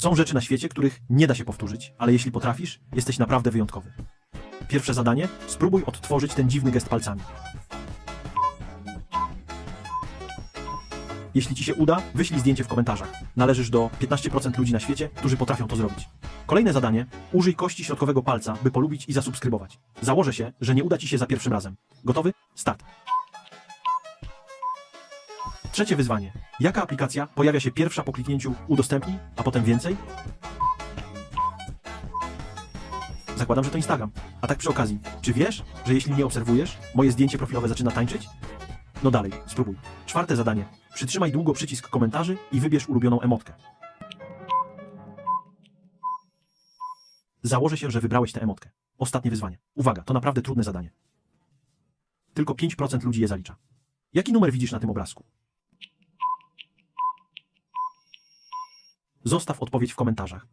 Są rzeczy na świecie, których nie da się powtórzyć, ale jeśli potrafisz, jesteś naprawdę wyjątkowy. Pierwsze zadanie: spróbuj odtworzyć ten dziwny gest palcami. Jeśli ci się uda, wyślij zdjęcie w komentarzach. Należysz do 15% ludzi na świecie, którzy potrafią to zrobić. Kolejne zadanie: użyj kości środkowego palca, by polubić i zasubskrybować. Założę się, że nie uda ci się za pierwszym razem. Gotowy? Start. Trzecie wyzwanie. Jaka aplikacja pojawia się pierwsza po kliknięciu udostępnij, a potem więcej? Zakładam, że to Instagram. A tak przy okazji, czy wiesz, że jeśli mnie obserwujesz, moje zdjęcie profilowe zaczyna tańczyć? No dalej, spróbuj. Czwarte zadanie. Przytrzymaj długo przycisk komentarzy i wybierz ulubioną emotkę. Założę się, że wybrałeś tę emotkę. Ostatnie wyzwanie. Uwaga, to naprawdę trudne zadanie. Tylko 5% ludzi je zalicza. Jaki numer widzisz na tym obrazku? Zostaw odpowiedź w komentarzach.